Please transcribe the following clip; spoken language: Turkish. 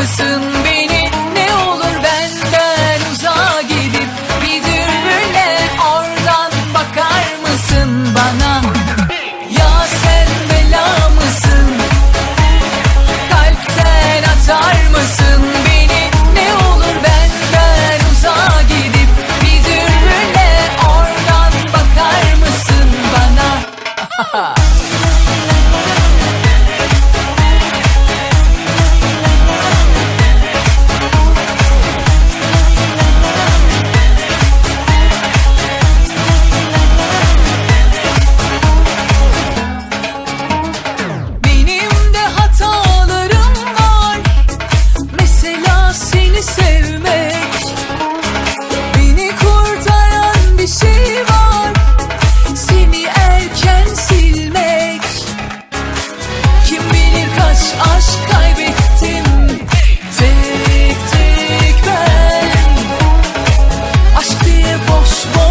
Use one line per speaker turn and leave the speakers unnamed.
atar mısın beni ne olur benden uzağa gidip bir dürbünle oradan bakar mısın bana? Ya sen bela kalpten atar mısın beni? Ne olur benden uzağa gidip bir oradan bakar mısın bana